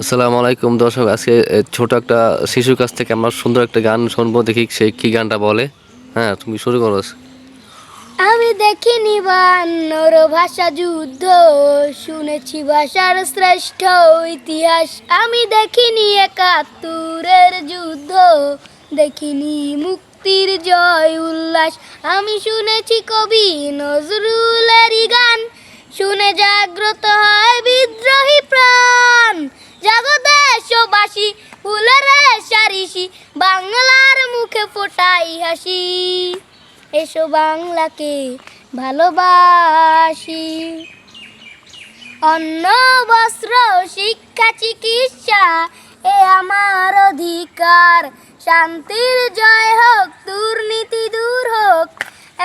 আসসালামু আলাইকুম দর্শক, আজকে ছোট একটা শিশুর কাছ থেকে আমরা সুন্দর একটা গান শুনব, দেখি সে কি গানটা বলে। হ্যাঁ তুমি শুরু করো। আমি দেখিনি বান্নর ভাষা যুদ্ধ, শুনেছি ভাষার শ্রেষ্ঠ ইতিহাস। আমি দেখিনি একাত্তরের যুদ্ধ, দেখিনি মুক্তির জয় উল্লাস। আমি শুনেছি কবি নজরুলেরই গান, শুনে জাগ্রত হয় বিদ্রোহী প্রাণ। মুখে ফোটাই হাসি। এসো বাংলাকে ভালোবাসি। অন্ন, বস্ত্র, শিক্ষা, চিকিৎসা, এ আমার অধিকার। শান্তির জয় হোক, দুর্নীতি দূর হোক,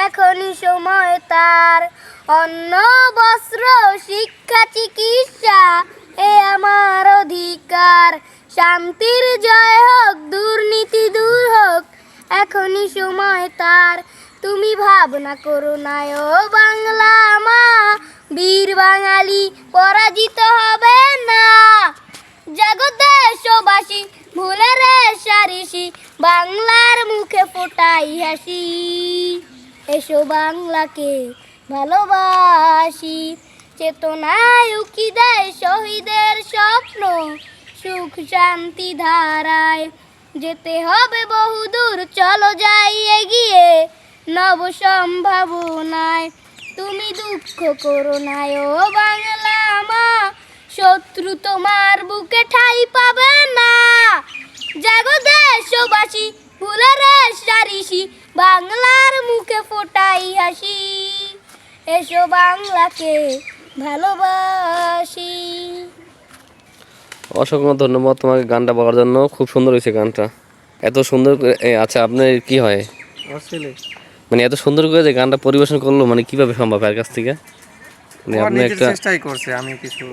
এখনই সময় তার। অন্ন, বস্ত্র, শিক্ষা, চিকিৎসা, এ আমার অধিকার। শান্তির জয় হোক, দুর্নীতি এখনই সময় তার। তুমি ভাবনা করো না ও বাংলা মা, বীর বাঙালি পরাজিত হবে না। জগদেশবাসী ভুলে রে সারিসি, বাংলার মুখে ফোটাই হাসি। এসো বাংলাকে ভালোবাসি। চেতনায় উকি দেয় শহীদের স্বপ্ন, সুখ শান্তি ধারায়। যেতে হবে বহুদূর চলো যাই এগিয়ে। নব সম্ভাবনায় তুমি দুঃখ করো না ও বাংলা মা, শত্রু তোমার বুকে ঠাই পাবে না। জাগো দেশবাসী, ফুলের সারিসি, বাংলার মুখে ফোটাই হাসি। এসো বাংলাকে ভালোবাসি। অসংখ্য ধন্যবাদ তোমাকে গানটা বলার জন্য। খুব সুন্দর হয়েছে গানটা। এত সুন্দর আচ্ছা আপনার কি হয়? মানে এত সুন্দর করে যে গানটা পরিবেশন করল মানে কীভাবে সম্ভব এর কাছ থেকে? মানে আপনি নিজের একটা চেষ্টাই করছে আমি কিছু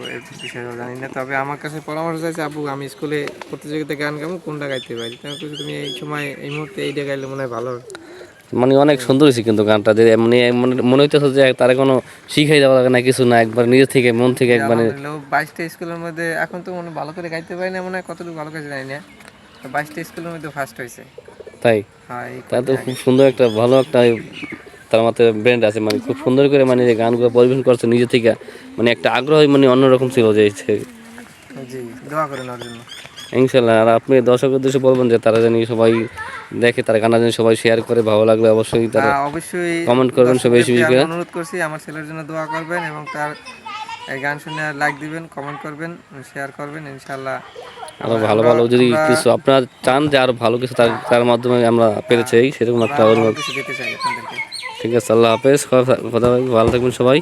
বিষয়ে জানি না। তবে আমার কাছে পরামর্শ চাইছে আবু আমি স্কুলে প্রতিযোগিতায় গান গাবো কোনটা গাইতে পারি? তুমি এই সময় এই মুহূর্তে এইটা গাইলে মনে হয় ভালো হবে। মানে অনেক সুন্দর হয়েছে কিন্তু গানটা। যে মানে মানে হইতেছে যে তারা কোনো শিখাই দেওয়া লাগে না কিছু না একবার নিজে থেকে মন থেকে একবার। বাইশটা স্কুলের মধ্যে এখন তো মনে ভালো করে গাইতে পারি না মনে হয় কতটুকু ভালো করে জানি না। বাইশটা স্কুলের মধ্যে ফার্স্ট হয়েছে। তাই? হ্যাঁ তা তো খুব সুন্দর একটা ভালো একটা তার মাথায় ব্র্যান্ড আছে মানে খুব সুন্দর করে মানে যে গানগুলো পরিবেশন করছে নিজে থেকে মানে একটা আগ্রহ মানে অন্যরকম ছিল যে জি দোয়া করেন ওর জন্য। ইনশাল্লাহ। আর আপনি দর্শকের উদ্দেশ্যে বলবেন যে তারা জানি সবাই দেখে তার গানটা জানি সবাই শেয়ার করে ভালো লাগলে অবশ্যই তারা হ্যাঁ, অবশ্যই comment করবেন সবাই বেশি বেশি অনুরোধ করছি আমার ছেলের জন্য দোয়া করবেন এবং তার এই গান শুনে লাইক দিবেন কমেন্ট করবেন শেয়ার করবেন ইনশাআল্লাহ আরও ভালো ভালো যদি কিছু আপনারা চান যে আরও ভালো কিছু তার তার মাধ্যমে আমরা পেরেছি সেরকম একটা অনুরোধ। ঠিক আছে আল্লাহ হাফেজ কথা ভালো থাকবেন সবাই।